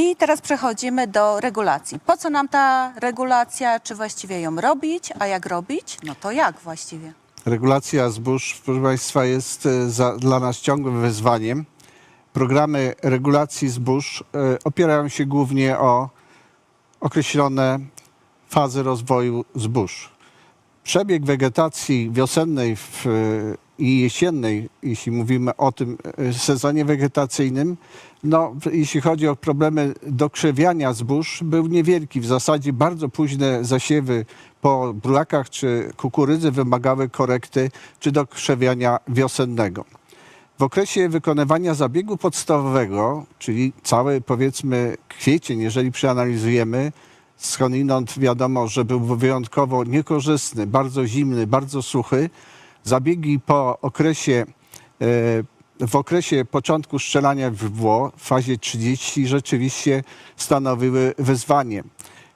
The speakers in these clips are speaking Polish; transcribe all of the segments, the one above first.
I teraz przechodzimy do regulacji. Po co nam ta regulacja? Czy właściwie ją robić? A jak robić? No to jak właściwie? Regulacja zbóż, proszę Państwa, jest e, za, dla nas ciągłym wyzwaniem. Programy regulacji zbóż e, opierają się głównie o określone fazy rozwoju zbóż. Przebieg wegetacji wiosennej w, e, i jesiennej, jeśli mówimy o tym e, sezonie wegetacyjnym, no, jeśli chodzi o problemy dokrzewiania zbóż, był niewielki. W zasadzie bardzo późne zasiewy po burakach czy kukurydzy wymagały korekty czy dokrzewiania wiosennego. W okresie wykonywania zabiegu podstawowego, czyli cały powiedzmy kwiecień, jeżeli przeanalizujemy, skądinąd wiadomo, że był wyjątkowo niekorzystny, bardzo zimny, bardzo suchy. Zabiegi po okresie, e, w okresie początku strzelania w wło, w fazie 30 rzeczywiście stanowiły wyzwanie.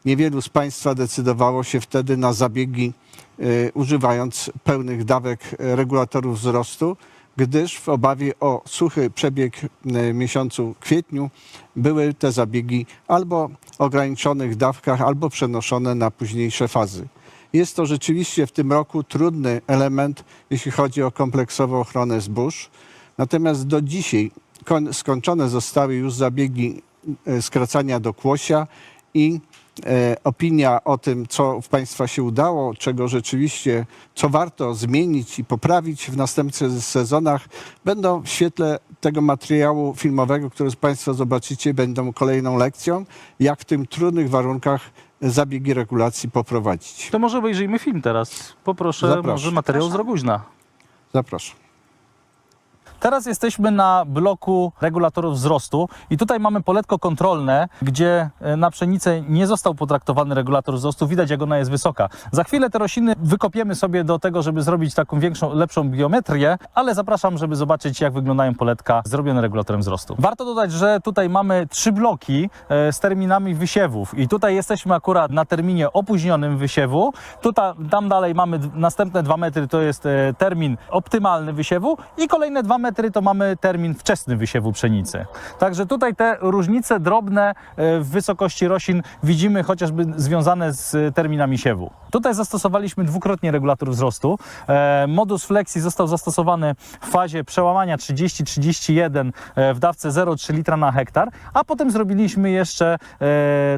Niewielu z Państwa decydowało się wtedy na zabiegi e, używając pełnych dawek regulatorów wzrostu, gdyż w obawie o suchy przebieg e, miesiącu kwietniu były te zabiegi albo ograniczonych dawkach, albo przenoszone na późniejsze fazy. Jest to rzeczywiście w tym roku trudny element, jeśli chodzi o kompleksową ochronę zbóż. Natomiast do dzisiaj koń- skończone zostały już zabiegi e, skracania do kłosia i e, opinia o tym, co w Państwa się udało, czego rzeczywiście, co warto zmienić i poprawić w następnych sezonach, będą w świetle tego materiału filmowego, który Państwo zobaczycie, będą kolejną lekcją, jak w tym trudnych warunkach zabiegi regulacji poprowadzić. To może obejrzyjmy film teraz. Poproszę Zapraszam. może materiał z. Roguźna. Zapraszam. Teraz jesteśmy na bloku regulatorów wzrostu i tutaj mamy poletko kontrolne, gdzie e, na pszenicę nie został potraktowany regulator wzrostu. Widać, jak ona jest wysoka. Za chwilę te rośliny wykopiemy sobie do tego, żeby zrobić taką większą, lepszą biometrię, ale zapraszam, żeby zobaczyć, jak wyglądają poletka zrobione regulatorem wzrostu. Warto dodać, że tutaj mamy trzy bloki e, z terminami wysiewów i tutaj jesteśmy akurat na terminie opóźnionym wysiewu. Tutaj, tam dalej mamy następne dwa metry, to jest e, termin optymalny wysiewu i kolejne dwa metry to mamy termin wczesny wysiewu pszenicy. Także tutaj te różnice drobne e, w wysokości roślin widzimy chociażby związane z e, terminami siewu. Tutaj zastosowaliśmy dwukrotnie regulator wzrostu. E, Modus flexi został zastosowany w fazie przełamania 30-31 e, w dawce 0,3 litra na hektar, a potem zrobiliśmy jeszcze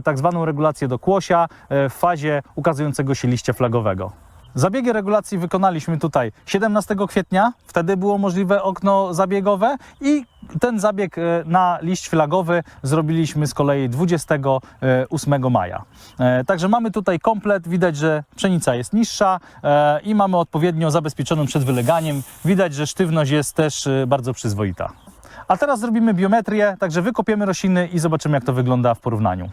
tak zwaną regulację do kłosia w fazie ukazującego się liścia flagowego. Zabiegi regulacji wykonaliśmy tutaj 17 kwietnia, wtedy było możliwe okno zabiegowe i ten zabieg e, na liść flagowy zrobiliśmy z kolei 28 maja. E, Także mamy tutaj komplet, widać, że pszenica jest niższa e, i mamy odpowiednio zabezpieczoną przed wyleganiem. Widać, że sztywność jest też e, bardzo przyzwoita. A teraz zrobimy biometrię, także wykopiemy rośliny i zobaczymy jak to wygląda w porównaniu.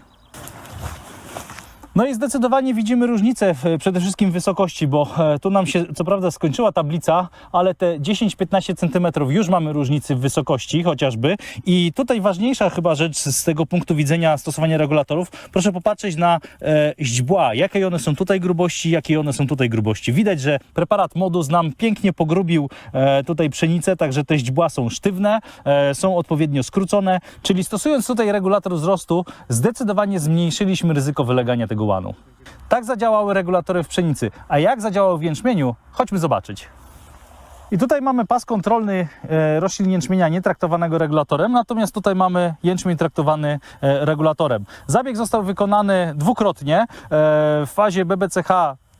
No i zdecydowanie widzimy różnicę w, przede wszystkim w wysokości, bo e, tu nam się co prawda skończyła tablica, ale te 10-15 cm już mamy różnicy w wysokości chociażby. I tutaj ważniejsza chyba rzecz z tego punktu widzenia stosowania regulatorów, proszę popatrzeć na e, źdźbła, jakie one są tutaj grubości, jakie one są tutaj grubości. Widać, że preparat Modus nam pięknie pogrubił e, tutaj pszenicę, także te źdźbła są sztywne, e, są odpowiednio skrócone, czyli stosując tutaj regulator wzrostu, zdecydowanie zmniejszyliśmy ryzyko wylegania tego Tak zadziałały regulatory w pszenicy. A jak zadziałały w jęczmieniu? Chodźmy zobaczyć. I tutaj mamy pas kontrolny e, roślin jęczmienia nietraktowanego regulatorem, natomiast tutaj mamy jęczmień traktowany e, regulatorem. Zabieg został wykonany dwukrotnie e, w fazie BBCH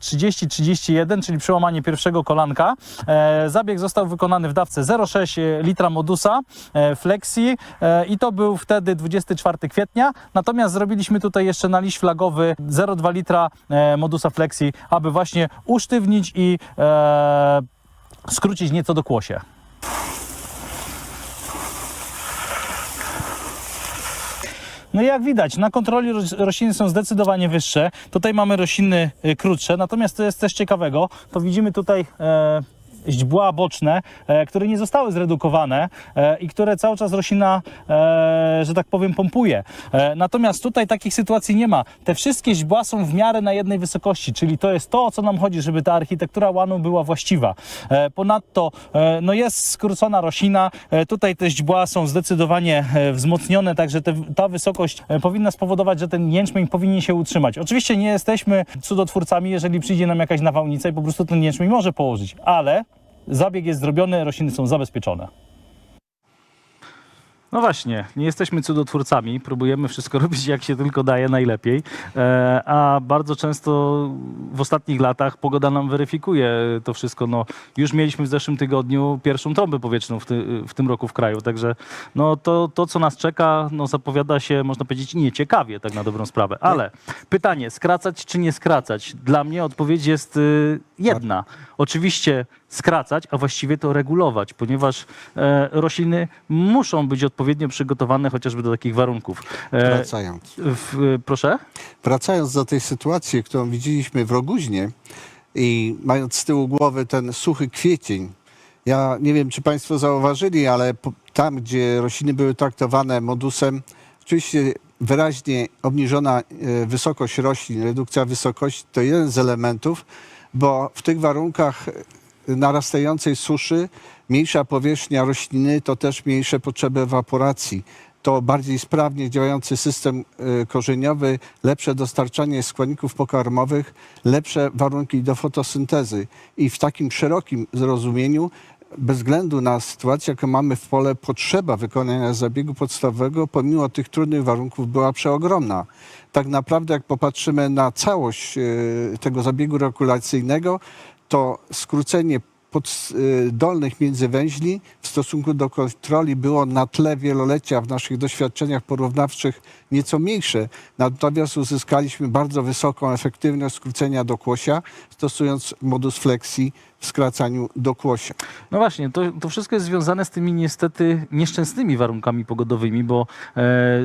30-31, czyli przełamanie pierwszego kolanka. E, zabieg został wykonany w dawce 0,6 litra modusa e, flexi e, i to był wtedy 24 kwietnia. Natomiast zrobiliśmy tutaj jeszcze na liść flagowy 0,2 litra e, modusa flexi, aby właśnie usztywnić i e, skrócić nieco do kłosie. No i jak widać, na kontroli roś- rośliny są zdecydowanie wyższe. Tutaj mamy rośliny y, krótsze, natomiast to jest też ciekawego, to widzimy tutaj e, źdźbła boczne, e, które nie zostały zredukowane e, i które cały czas roślina, e, że tak powiem, pompuje. Natomiast tutaj takich sytuacji nie ma. Te wszystkie źdźbła są w miarę na jednej wysokości, czyli to jest to, o co nam chodzi, żeby ta architektura łanu była właściwa. Ponadto no jest skrócona roślina, tutaj te źdźbła są zdecydowanie wzmocnione, także te, ta wysokość powinna spowodować, że ten jęczmień powinien się utrzymać. Oczywiście nie jesteśmy cudotwórcami, jeżeli przyjdzie nam jakaś nawałnica i po prostu ten jęczmień może położyć, ale zabieg jest zrobiony, rośliny są zabezpieczone. No właśnie, nie jesteśmy cudotwórcami, próbujemy wszystko robić jak się tylko daje najlepiej, e, a bardzo często w ostatnich latach pogoda nam weryfikuje to wszystko. No, już mieliśmy w zeszłym tygodniu pierwszą trąbę powietrzną w, ty, w tym roku w kraju, także no, to, to, co nas czeka, no, zapowiada się, można powiedzieć, nieciekawie, tak na dobrą sprawę. Ale pytanie, skracać czy nie skracać? Dla mnie odpowiedź jest y, jedna. Oczywiście skracać, a właściwie to regulować, ponieważ e, rośliny muszą być odpowiednio przygotowane chociażby do takich warunków. E, Wracając. w, proszę? Wracając do tej sytuacji, którą widzieliśmy w Roguźnie i mając z tyłu głowy ten suchy kwiecień, ja nie wiem, czy Państwo zauważyli, ale po, tam, gdzie rośliny były traktowane modusem, oczywiście wyraźnie obniżona e, wysokość roślin, redukcja wysokości to jeden z elementów, bo w tych warunkach narastającej suszy mniejsza powierzchnia rośliny to też mniejsze potrzeby ewaporacji to bardziej sprawnie działający system y, korzeniowy, lepsze dostarczanie składników pokarmowych, lepsze warunki do fotosyntezy. I w takim szerokim zrozumieniu, bez względu na sytuację, jaką mamy w pole, potrzeba wykonania zabiegu podstawowego, pomimo tych trudnych warunków, była przeogromna. Tak naprawdę, jak popatrzymy na całość y, tego zabiegu regulacyjnego, to skrócenie pod, y, dolnych międzywęźli w stosunku do kontroli było na tle wielolecia w naszych doświadczeniach porównawczych nieco mniejsze. Natomiast uzyskaliśmy bardzo wysoką efektywność skrócenia do kłosia, stosując modus flexi w skracaniu do kłosia. No właśnie, to, to wszystko jest związane z tymi niestety nieszczęsnymi warunkami pogodowymi, bo e,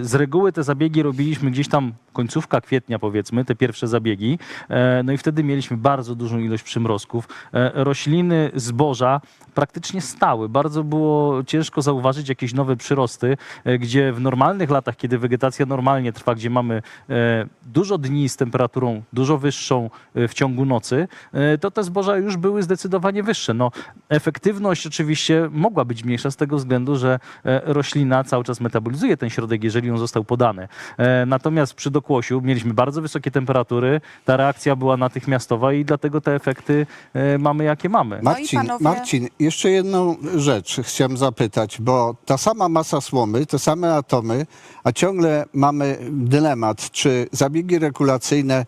z reguły te zabiegi robiliśmy gdzieś tam końcówka kwietnia powiedzmy, te pierwsze zabiegi, e, no i wtedy mieliśmy bardzo dużą ilość przymrozków. E, rośliny zboża praktycznie stały. Bardzo było ciężko zauważyć jakieś nowe przyrosty, e, gdzie w normalnych latach, kiedy wegetacja normalnie trwa, gdzie mamy e, dużo dni z temperaturą dużo wyższą e, w ciągu nocy, e, to te zboża już były zdecydowanie wyższe. No, efektywność oczywiście mogła być mniejsza z tego względu, że e, roślina cały czas metabolizuje ten środek, jeżeli on został podany. E, Natomiast przy dokłosiu mieliśmy bardzo wysokie temperatury, ta reakcja była natychmiastowa i dlatego te efekty e, mamy jakie mamy. No Marcin, panowie- Marcin, jeszcze jedną rzecz chciałem zapytać, bo ta sama masa słomy, te same atomy, a ciągle mamy dylemat, czy zabiegi regulacyjne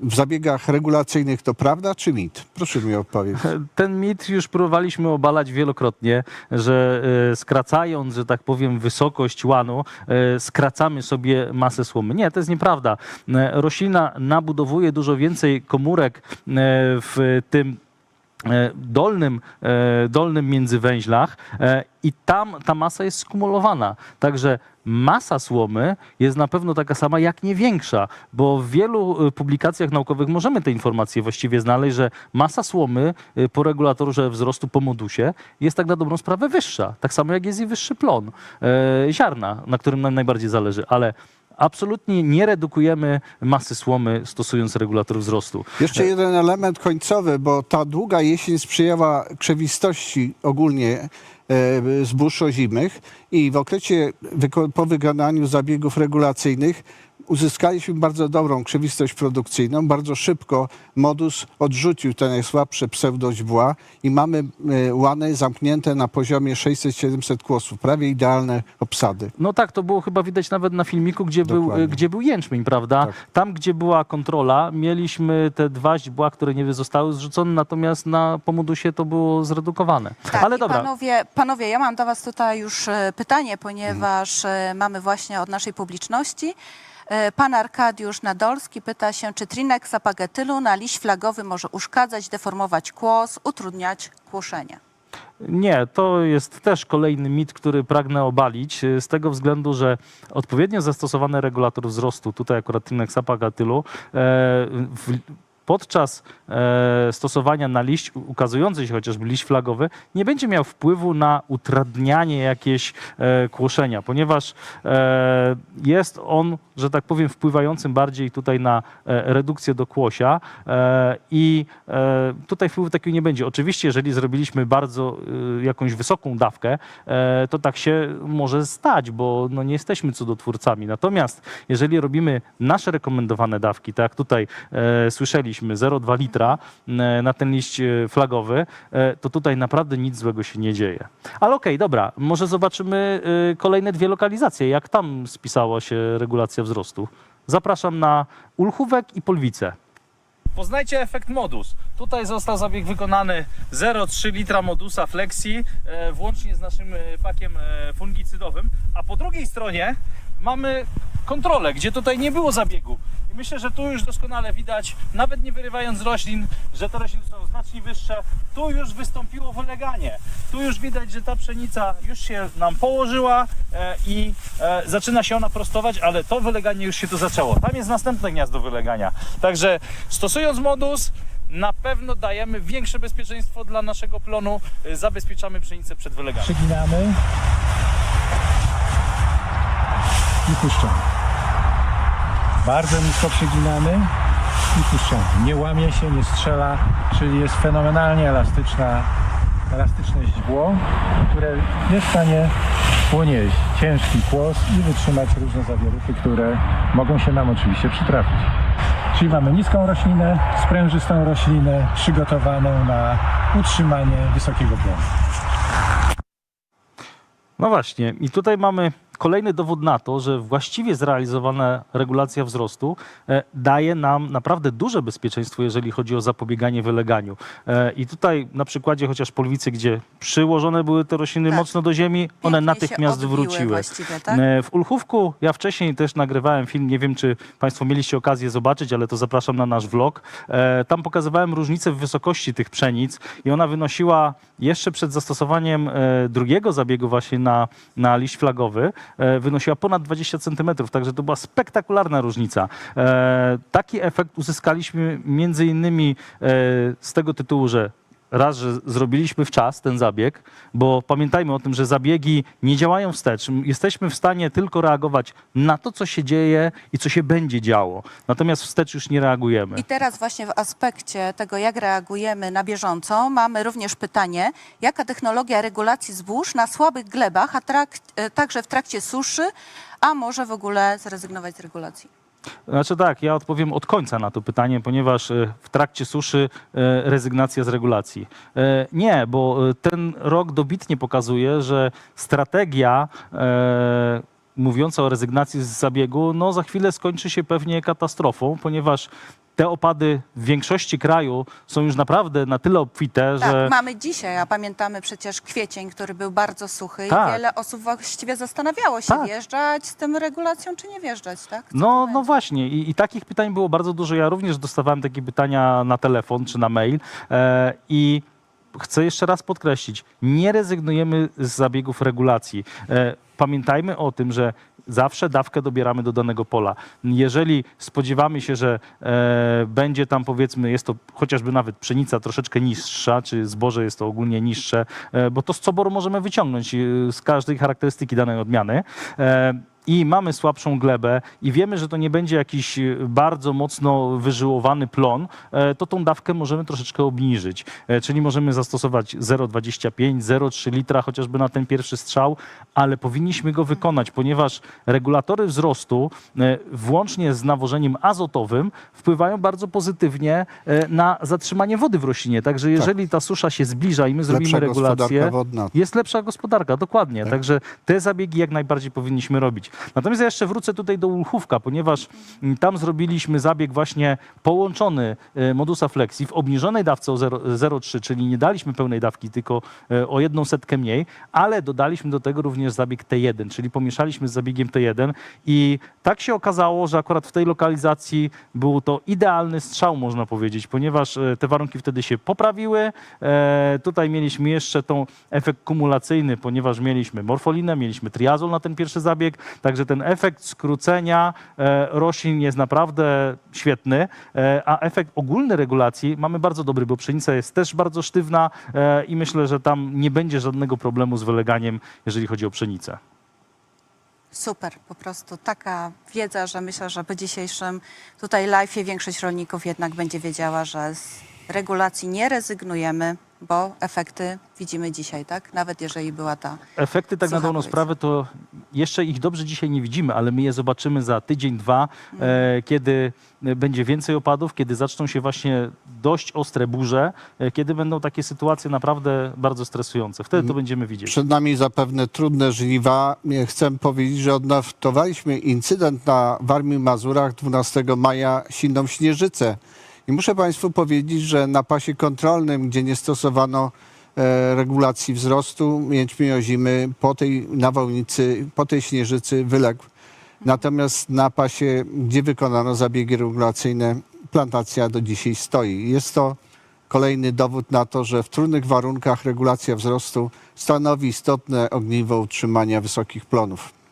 w zabiegach regulacyjnych to prawda czy mit? Proszę mi odpowiedzieć. Ten mit już próbowaliśmy obalać wielokrotnie, że e, skracając, że tak powiem, wysokość łanu, e, skracamy sobie masę słomy. Nie, to jest nieprawda. E, Roślina nabudowuje dużo więcej komórek w tym dolnym, e, dolnym międzywęźlach e, i tam ta masa jest skumulowana. Także masa słomy jest na pewno taka sama, jak nie większa, bo w wielu e, publikacjach naukowych możemy te informacje właściwie znaleźć, że masa słomy e, po regulatorze wzrostu po modusie jest tak na dobrą sprawę wyższa. Tak samo jak jest i wyższy plon e, ziarna, na którym nam najbardziej zależy, ale absolutnie nie redukujemy masy słomy stosując regulator wzrostu. Jeszcze jeden element końcowy, bo ta długa jesień sprzyjała krzewistości ogólnie e, zbóż ozimych i w okresie po wykonaniu zabiegów regulacyjnych uzyskaliśmy bardzo dobrą krzewistość produkcyjną. Bardzo szybko modus odrzucił te najsłabsze pseudoźbła i mamy e, łany zamknięte na poziomie 600-700 kłosów. Prawie idealne obsady. No tak, to było chyba widać nawet na filmiku, gdzie, był, Dokładnie. e, gdzie był jęczmień, prawda? Tak. Tam, gdzie była kontrola, mieliśmy te dwa źdźbła, które nie zostały zrzucone, natomiast na pomodusie to było zredukowane. Tak, Ale dobra, Panowie, panowie, ja mam do Was tutaj już e, pytanie, ponieważ e, mamy właśnie od naszej publiczności. E, Pan Arkadiusz Nadolski pyta się, czy Trinex apagetylu na liść flagowy może uszkadzać, deformować kłos, utrudniać kłoszenie? Nie, to jest też kolejny mit, który pragnę obalić, y, z tego względu, że odpowiednio zastosowany regulator wzrostu, tutaj akurat Trinex apagatylu, e, podczas e, stosowania na liść ukazujący się chociażby liść flagowy nie będzie miał wpływu na utradnianie jakieś e, kłoszenia, ponieważ e, jest on, że tak powiem, wpływającym bardziej tutaj na e, redukcję do kłosia e, i e, tutaj wpływu takiego nie będzie. Oczywiście, jeżeli zrobiliśmy bardzo e, jakąś wysoką dawkę, e, to tak się może stać, bo no, nie jesteśmy cudotwórcami. Natomiast jeżeli robimy nasze rekomendowane dawki, tak jak tutaj e, słyszeliśmy, 0,2 litra e, na ten liść e, flagowy, e, to tutaj naprawdę nic złego się nie dzieje. Ale okej, dobra, może zobaczymy kolejne dwie lokalizacje. Jak tam spisała się regulacja wzrostu? Zapraszam na Ulchówek i Polwice. Poznajcie efekt modus. Tutaj został zabieg wykonany 0,3 litra modusa Flexi, włącznie z naszym pakiem fungicydowym. A po drugiej stronie mamy kontrolę, gdzie tutaj nie było zabiegu. Myślę, że tu już doskonale widać, nawet nie wyrywając roślin, że te rośliny są znacznie wyższe. Tu już wystąpiło wyleganie. Tu już widać, że ta pszenica już się nam położyła e, i e, zaczyna się ona prostować, ale to wyleganie już się tu zaczęło. Tam jest następne gniazdo wylegania. Także stosując modus, na pewno dajemy większe bezpieczeństwo dla naszego plonu, e, zabezpieczamy pszenicę przed wyleganiem. Przyginamy i puszczamy. Bardzo nisko przyginamy i puszczamy. Nie łamie się, nie strzela, czyli jest fenomenalnie elastyczna, elastyczne źdźbło, które jest w stanie ponieść ciężki kłos i wytrzymać różne zawieruchy, które mogą się nam oczywiście przytrafić. Czyli mamy niską roślinę, sprężystą roślinę przygotowaną na utrzymanie wysokiego plonu. No właśnie, i tutaj mamy kolejny dowód na to, że właściwie zrealizowana regulacja wzrostu e, daje nam naprawdę duże bezpieczeństwo, jeżeli chodzi o zapobieganie wyleganiu. E, I tutaj na przykładzie chociaż Polwicy, gdzie przyłożone były te rośliny Tak. mocno do ziemi, one Pięknie się natychmiast wróciły. tak? E, W Ulchówku ja wcześniej też nagrywałem film, nie wiem czy Państwo mieliście okazję zobaczyć, ale to zapraszam na nasz vlog. Tam pokazywałem różnicę w wysokości tych pszenic i ona wynosiła jeszcze przed zastosowaniem drugiego zabiegu właśnie na, na liść flagowy, wynosiła ponad 20 centymetrów, także to była spektakularna różnica. E, Taki efekt uzyskaliśmy między innymi e, z tego tytułu, że raz, że zrobiliśmy w czas ten zabieg, bo pamiętajmy o tym, że zabiegi nie działają wstecz. Jesteśmy w stanie tylko reagować na to, co się dzieje i co się będzie działo. Natomiast wstecz już nie reagujemy. I teraz właśnie w aspekcie tego, jak reagujemy na bieżąco, mamy również pytanie, jaka technologia regulacji zbóż na słabych glebach, a trak, e, także w trakcie suszy, a może w ogóle zrezygnować z regulacji? Znaczy tak, ja odpowiem od końca na to pytanie, ponieważ e, w trakcie suszy e, rezygnacja z regulacji. E, Nie, bo ten rok dobitnie pokazuje, że strategia mówiąca o rezygnacji z zabiegu, no za chwilę skończy się pewnie katastrofą, ponieważ te opady w większości kraju są już naprawdę na tyle obfite, Tak, że mamy dzisiaj, a pamiętamy przecież kwiecień, który był bardzo suchy Tak. i wiele osób właściwie zastanawiało się, Tak. wjeżdżać z tym regulacją, czy nie wjeżdżać, tak? Co No, no właśnie I, i takich pytań było bardzo dużo. Ja również dostawałem takie pytania na telefon czy na mail e, i chcę jeszcze raz podkreślić, nie rezygnujemy z zabiegów regulacji. E, pamiętajmy o tym, że zawsze dawkę dobieramy do danego pola. Jeżeli spodziewamy się, że e, będzie tam powiedzmy, jest to chociażby nawet pszenica troszeczkę niższa, czy zboże jest to ogólnie niższe, e, bo to z coboru możemy wyciągnąć e, z każdej charakterystyki danej odmiany. E, i mamy słabszą glebę i wiemy, że to nie będzie jakiś e, bardzo mocno wyżyłowany plon, e, to tą dawkę możemy troszeczkę obniżyć. E, Czyli możemy zastosować 0,25, 0,3 litra chociażby na ten pierwszy strzał, ale powinniśmy go wykonać, ponieważ regulatory wzrostu, włącznie z nawożeniem azotowym, wpływają bardzo pozytywnie na zatrzymanie wody w roślinie. Także jeżeli ta susza się zbliża i my zrobimy Lepsza regulację, jest lepsza gospodarka, dokładnie. Tak. Także te zabiegi jak najbardziej powinniśmy robić. Natomiast ja jeszcze wrócę tutaj do Ulchówka, ponieważ mm, tam zrobiliśmy zabieg właśnie połączony e, modusa flexi w obniżonej dawce o 0 0,3, czyli nie daliśmy pełnej dawki, tylko e, o jedną setkę mniej, ale dodaliśmy do tego również zabieg T1, czyli pomieszaliśmy z zabiegiem T1 i tak się okazało, że akurat w tej lokalizacji był to idealny strzał, można powiedzieć, ponieważ e, te warunki wtedy się poprawiły. Tutaj mieliśmy jeszcze tą efekt kumulacyjny, ponieważ mieliśmy morfolinę, mieliśmy triazol na ten pierwszy zabieg, Także ten efekt skrócenia e, roślin jest naprawdę świetny, e, a efekt ogólny regulacji mamy bardzo dobry, bo pszenica jest też bardzo sztywna e, i myślę, że tam nie będzie żadnego problemu z wyleganiem, jeżeli chodzi o pszenicę. Super, po prostu taka wiedza, że myślę, że po dzisiejszym tutaj live'ie większość rolników jednak będzie wiedziała, że z regulacji nie rezygnujemy, bo efekty widzimy dzisiaj, tak? Nawet jeżeli była ta Efekty tak na dobrą powiedz. sprawę to jeszcze ich dobrze dzisiaj nie widzimy, ale my je zobaczymy za tydzień, dwa, e, kiedy będzie więcej opadów, kiedy zaczną się właśnie dość ostre burze, e, kiedy będą takie sytuacje naprawdę bardzo stresujące. Wtedy to będziemy widzieć. Przed nami zapewne trudne żniwa. Nie Chcę powiedzieć, że odnotowaliśmy incydent na Warmii Mazurach 12 maja silną śnieżycę. I muszę Państwu powiedzieć, że na pasie kontrolnym, gdzie nie stosowano e, regulacji wzrostu jęczmień ozimy, po tej nawałnicy, po tej śnieżycy wyległ. Natomiast na pasie, gdzie wykonano zabiegi regulacyjne, plantacja do dzisiaj stoi. Jest to kolejny dowód na to, że w trudnych warunkach regulacja wzrostu stanowi istotne ogniwo utrzymania wysokich plonów.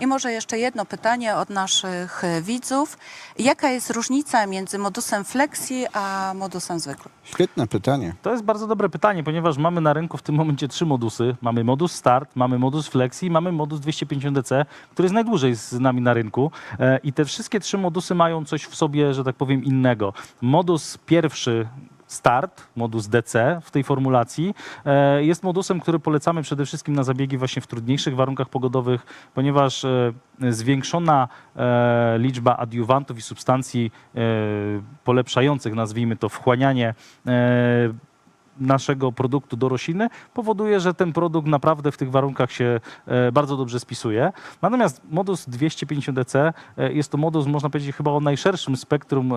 I może jeszcze jedno pytanie od naszych widzów. Jaka jest różnica między modusem flexi a modusem zwykłym? Świetne pytanie. To jest bardzo dobre pytanie, ponieważ mamy na rynku w tym momencie trzy modusy. Mamy modus start, mamy modus flexi, mamy modus 250DC, który jest najdłużej z nami na rynku. E, I te wszystkie trzy modusy mają coś w sobie, że tak powiem, innego. Modus pierwszy Start, modus DC w tej formulacji, e, jest modusem, który polecamy przede wszystkim na zabiegi właśnie w trudniejszych warunkach pogodowych, ponieważ e, zwiększona e, liczba adiuwantów i substancji polepszających, nazwijmy to, wchłanianie naszego produktu do rośliny powoduje, że ten produkt naprawdę w tych warunkach się e, bardzo dobrze spisuje. Natomiast modus 250DC e, jest to modus, można powiedzieć, chyba o najszerszym spektrum e,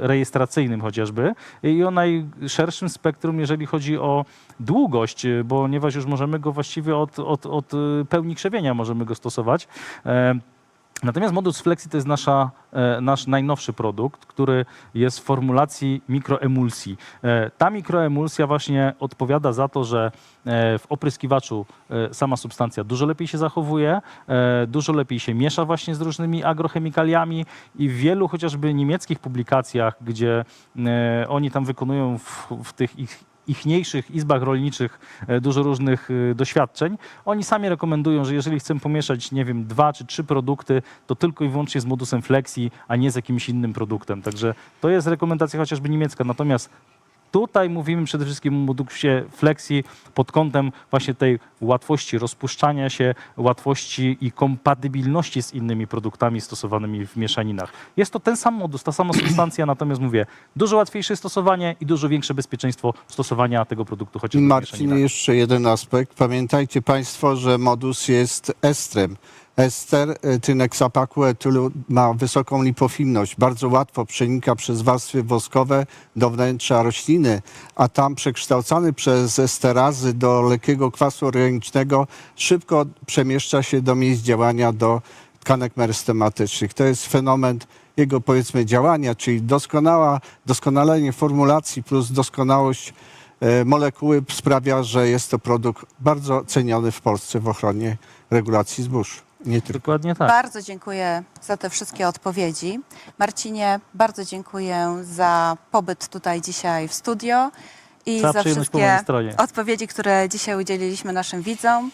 rejestracyjnym chociażby i o najszerszym spektrum, jeżeli chodzi o długość, e, ponieważ już możemy go właściwie od, od, od e, pełni krzewienia możemy go stosować. Natomiast modus Flexi to jest nasza, e, nasz najnowszy produkt, który jest w formulacji mikroemulsji. E, ta mikroemulsja właśnie odpowiada za to, że e, w opryskiwaczu sama substancja dużo lepiej się zachowuje, dużo lepiej się miesza właśnie z różnymi agrochemikaliami i w wielu chociażby niemieckich publikacjach, gdzie oni tam wykonują w, w tych ich ichniejszych izbach rolniczych e, dużo różnych e, doświadczeń. Oni sami rekomendują, że jeżeli chcemy pomieszać, nie wiem, dwa czy trzy produkty, to tylko i wyłącznie z modusem flexi, a nie z jakimś innym produktem. Także to jest rekomendacja chociażby niemiecka. Natomiast Tutaj mówimy przede wszystkim o modusie flexi pod kątem właśnie tej łatwości rozpuszczania się, łatwości i kompatybilności z innymi produktami stosowanymi w mieszaninach. Jest to ten sam modus, ta sama substancja, natomiast mówię, dużo łatwiejsze stosowanie i dużo większe bezpieczeństwo stosowania tego produktu chociażby w Marcin, mieszaninach. jeszcze jeden aspekt. Pamiętajcie Państwo, że modus jest estrem. Ester, y, tynek zapaku etylu ma wysoką lipofilność. Bardzo łatwo przenika przez warstwy woskowe do wnętrza rośliny, a tam przekształcany przez esterazy do lekkiego kwasu organicznego szybko przemieszcza się do miejsc działania, do tkanek merystematycznych. To jest fenomen jego powiedzmy działania, czyli doskonała, doskonalenie formulacji plus doskonałość e, molekuły sprawia, że jest to produkt bardzo ceniony w Polsce w ochronie regulacji zbóż. Nie tylko. Dokładnie tak. Bardzo dziękuję za te wszystkie odpowiedzi. Marcinie, bardzo dziękuję za pobyt tutaj dzisiaj w studio i Cała za przyjemność po wszystkie mojej stronie. odpowiedzi, które dzisiaj udzieliliśmy naszym widzom.